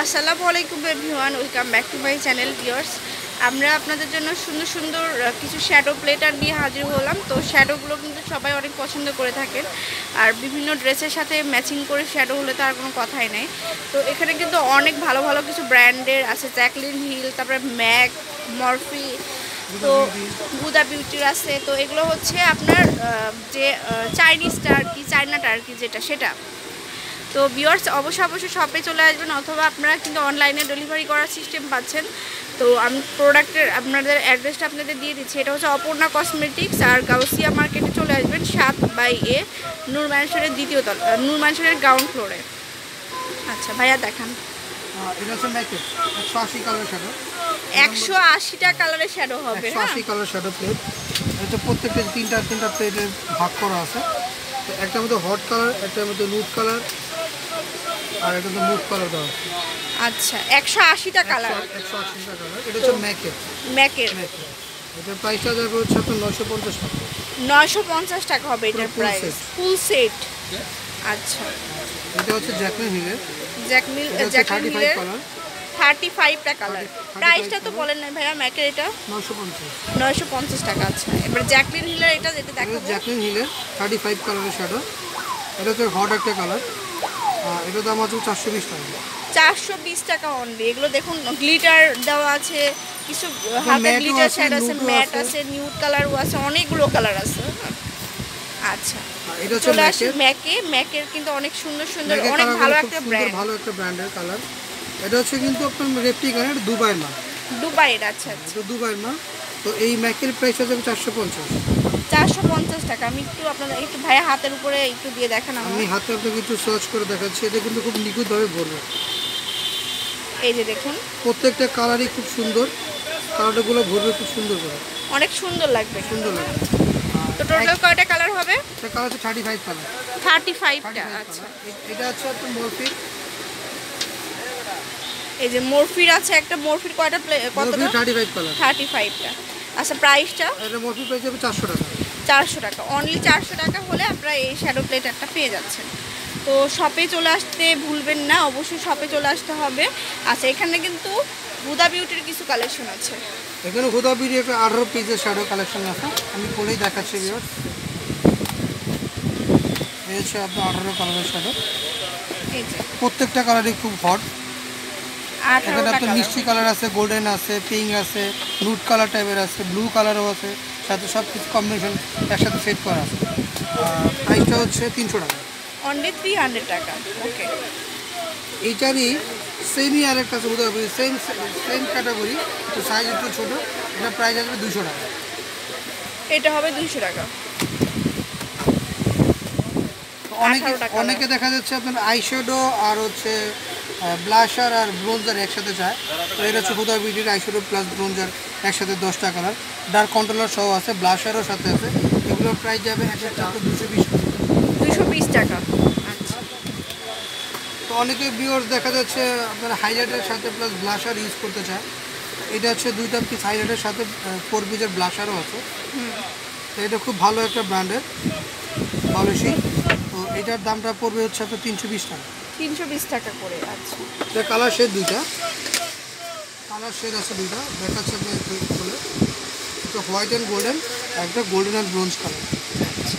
আসসালামু আলাইকুম everyone, welcome back to my channel viewers. আমরা আপনাদের জন্য সুন্দর সুন্দর কিছু শ্যাডো প্লেটার নিয়ে হাজির হলাম। তো শ্যাডোগুলো কিন্তু সবাই অনেক পছন্দ করে থাকেন। আর বিভিন্ন ড্রেসের সাথে ম্যাচিং করে শ্যাডো হলে তো আর কোনো কথাই নেই। তো এখানে কিন্তু অনেক ভালো ভালো কিছু ব্র্যান্ডের আছে। জ্যাকলিন হিল, তারপরে ম্যাক মরফি, তো হুদা বিউটির আছে। তো এগুলো হচ্ছে আপনার যে চাইনিজটা আর কি, চায়নাটা আর কি যেটা, সেটা। তো ভিউয়ার্স অবশ্যই অবশ্যই শপে চলে আসবেন অথবা আপনারা কিন্তু অনলাইনে ডেলিভারি করার সিস্টেম পাচ্ছেন। তো আমি প্রোডাক্টের আপনাদের অ্যাড্রেসটা আপনাদের দিয়ে দিচ্ছি। এটা হচ্ছে অপর্ণা কসমেটিক্স আর গাউসিয়া মার্কেটে চলে আসবেন সাত বাই এ নূর ম্যানশনের দ্বিতীয় তল নূর ম্যানশনের গ্রাউন্ড ফ্লোরে আচ্ছা ভাইয়া দেখান। একশো আশিটা কালারের শ্যাডো হবে হ্যাঁ। আশি কালার শ্যাডো প্লেট এটা প্রত্যেকটা তিনটা তিনটা প্লেটে ভাগ করা আছে। তো একটার মধ্যে হট কালার একটার মধ্যে নুট কালার আর একটা মধ্যে মুভ কালার দেওয়া আচ্ছা একশো আশিটা কালার একশো আশিটা কালার এটা হচ্ছে ম্যাকের। ম্যাকেট এটার প্রাইসটা যাবে হচ্ছে আপনার নশো পঞ্চাশ টাকা। নয়শো পঞ্চাশ টাকা হবে এটার প্রাইস ফুল সেট আচ্ছা। এটা হচ্ছে জ্যাকলিন হিলের জ্যাকমিল এটা হচ্ছে থার্টি ফাইভ কালার প্রাইসটা তো বলেন না ভাইয়া ম্যাকের এটা? নশো পঞ্চাশ। নয়শো পঞ্চাশ টাকা আচ্ছা। এবার জ্যাকলিন হিলের এটা যেটা এটা দেখাবো। জ্যাকলিন হিলের থার্টি ফাইভ কালারের শ্যাডো এটা হচ্ছে হট একটা কালার এটা দাম আছে চারশো বিশ টাকা। চারশো বিশ টাকা অনলি এগুলো দেখুন গ্লিটার দেওয়া আছে কিছু হাতে গ্লিটার শ্যাড আছে ম্যাট আছে। নিউড কালারও আছে অনেকগুলো কালার আছে আচ্ছা। এটা হচ্ছে চলে আসি ম্যাকে। ম্যাকের কিন্তু অনেক সুন্দর সুন্দর অনেক ভালো একটা ব্র্যান্ড ভালো একটা ব্র্যান্ডের কালার এটা হচ্ছে কিন্তু আপনার রেপ্টিকার দুবাইয়ের মাল দুবাইয়ের আচ্ছা আচ্ছা। তো দুবাইয়ের মাল তো এই ম্যাকের প্রাইস আছে চারশো পঞ্চাশ। চারশো পঞ্চাশ টাকা। আমি একটু আপনাদের একটু ভাইয়া হাতের উপরে একটু দিয়ে দেখান আমি হাতে আপনাকে একটু সার্চ করে দেখাচ্ছি এটা কিন্তু খুব নিখুঁতভাবে ভরবে এই যে দেখুন। প্রত্যেকটা কালারই খুব সুন্দর কালারগুলো ভরবে খুব সুন্দর করে। অনেক সুন্দর লাগবে। সুন্দর লাগে তো টোটাল কয়টা কালার হবে? এটা কালার হচ্ছে থার্টি ফাইভ কালার থার্টি ফাইভটা আচ্ছা এটা হচ্ছে আপনার মরফি এই যে মরফির আছে একটা মরফির কয়টা Morphe thirty five colour thirty ফাইভটা আচ্ছা প্রাইসটা এটা মরফি প্রাইস হবে চারশো টাকা। চারশো টাকা। অনলি চারশো টাকা হলে আপনারা এই শ্যাডো প্লেটারটা পেয়ে যাচ্ছেন। তো শপে চলে আসতে ভুলবেন না অবশ্যই শপে চলে আসতে হবে। আচ্ছা এখানে কিন্তু হুদা বিউটির কিছু কালেকশন আছে। এখানে হুদা বিড়ি একটা আঠারো পিসের শ্যাডো কালেকশন আছে। আমি বলেই দেখাচ্ছি বিয়ার এই হচ্ছে আপনার আঠারো কালারের শ্যাডো এই যে। প্রত্যেকটা কালারই খুব হট এখানে আপনার মিষ্টি কালার আছে গোল্ডেন আছে পিঙ্ক আছে নুট কালার টাইপের আছে ব্লু কালারও আছে সাথে সব কিছু কম্বিনেশন একসাথে সেট করা আছে। প্রাইসটা হচ্ছে তিনশো টাকা। অনলি থ্রি হান্ড্রেড টাকা ওকে এইটারই সেমই আর একটা আছে উদয়পুরি সেম সেম ক্যাটাগরি তো সাইজ একটু ছোটো এটা প্রাইস আসবে দুশো টাকা। এটা হবে দুইশো টাকা। অনেকে অনেকে দেখা যাচ্ছে আপনার আইশ্যাডো আর হচ্ছে ব্লাশার আর ব্রোঞ্জার একসাথে চায়। তো এটা হচ্ছে হুদা বিউটির আইশ্যাডো প্লাস ব্রোঞ্জার একসাথে দশটা কালার ডার্ক কন্ট্রোলার সহ আছে ব্লাশারও সাথে আছে। এগুলোর প্রাইস যাবে এক একটা দুশো বিশ দুশো বিশ টাকা। তো অনেকে ভিউয়ার্স দেখা যাচ্ছে আপনার হাইলাইটের সাথে প্লাস ব্লাশার ইউজ করতে চায়। এটা হচ্ছে দুইটা পিস হাইলাইটের সাথে ফোর পিসের ব্লাশারও আছে। তো এটা খুব ভালো একটা ব্র্যান্ডের পলিসি তো এটার দামটা পড়বে হচ্ছে আপনার তিনশো বিশ টাকা। তিনশো বিশ টাকা করে আচ্ছা এটা কালার শেড দুইটা। কালার শেড আছে দুইটা। দেখাচ্ছে আপনি বলে। একটা হোয়াইট অ্যান্ড গোল্ডেন একটা গোল্ডেন অ্যান্ড ব্রোঞ্জ কালার।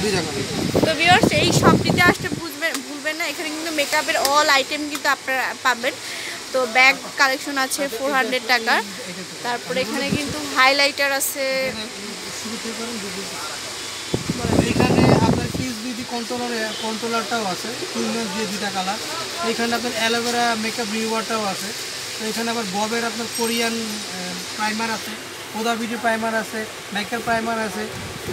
দুইটা কালার তো ভিউয়ার্স এই শপটিতে আসতে বুঝবেন ভুলবেন না। এখানে কিন্তু মেকআপের অল আইটেম কিন্তু আপনারা পাবেন। তো ব্যাগ কালেকশন আছে ফোর হান্ড্রেড টাকার। তারপরে এখানে কিন্তু হাইলাইটার আছে। এখানে পিস বিউটি কন্ট্রোলার কন্ট্রোলারটাও আছে ফুলমেস দিয়ে দুইটা কালার এখানে আপনার অ্যালোভেরা মেকআপ রিওয়ারটাও আছে। তো এখানে আবার ববের আপনার কোরিয়ান প্রাইমার আছে ওদা বিউটি প্রাইমার আছে মেকআপ প্রাইমার আছে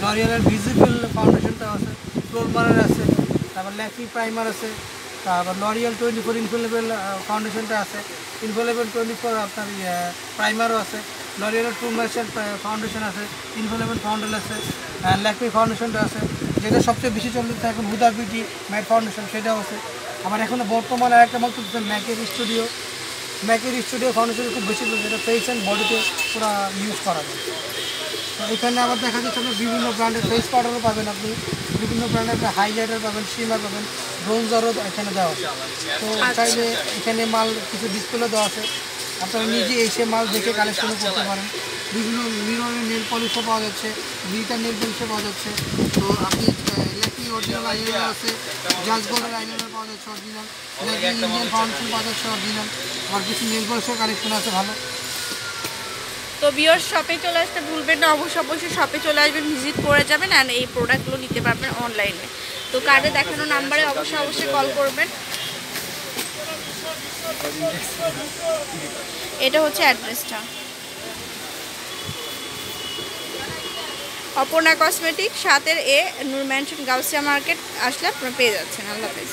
লরিয়ালের ভিজিবল ফাউন্ডেশনটাও আছে ফ্লোরমারের আছে, তারপর ল্যাকি প্রাইমার আছে, তারপর লরিয়াল টোয়েন্টি ফোর ইনফ্লেবল ফাউন্ডেশনটা আছে ইনফ্লেবল টোয়েন্টি ফোর আপনার প্রাইমারও আছে লরিয়ালের টু মার্সেল ফাউন্ডেশন আছে ইনফ্লেবল ফাউন্ডেল আছে ল্যাকমি ফাউন্ডেশনটা আছে। যেটা সবচেয়ে বেশি চলতেছে এখন হুদা বিউটি, ম্যাট ফাউন্ডেশন সেটাও আছে। আমার এখনও বর্তমানে একটা মাত্র ম্যাকের স্টুডিও ম্যাকের স্টুডিও ফাউন্ডেশন খুব বেশি চলছে যেটা ফেস অ্যান্ড বডিতে পুরো ইউজ করা যায়। তো এখানে আবার দেখা যাচ্ছে বিভিন্ন ব্র্যান্ডের ফেস পাউডারও পাবেন আপনি, বিভিন্ন ব্র্যান্ডের হাইলাইটার পাবেন শিমার পাবেন ব্রোঞ্জারও এখানে দেওয়া আছে। তো চাইলে এখানে মাল কিছু ডিসপ্লে দেওয়া আছে। আপনারা নিজে এসে মাল দেখে কালেকশনও করতে পারেন। বিভিন্ন মিররের নেল পলিশও পাওয়া যাচ্ছে গ্লিটার নেল পলিশও পাওয়া যাচ্ছে। তো আপনি লেকি অরিজিনাল আইলাইনার আছে জাজ গোল্ডের আইলাইনার পাওয়া যাচ্ছে অরিজিনাল লেকি ইন্ডিয়ান ফাউন্ডেশন পাওয়া যাচ্ছে অরিজিনাল আর কিছু নেল পলিশের কালেকশন আছে ভালো। তো বিয়র শপে চলে আসতে ভুলবেন না অবশ্যই অবশ্যই শপে চলে আসবেন ভিজিট করে যাবেন আর এই প্রোডাক্টগুলো নিতে পারবেন অনলাইনে তো কার্ডে দেখানো নাম্বারে অবশ্যই অবশ্যই কল করবেন। এটা হচ্ছে অ্যাড্রেসটা অপর্ণা কসমেটিক সাতের A Noor mansion Gausia market আসলে আপনারা পেয়ে যাচ্ছেন। আল্লাহ হাফেজ।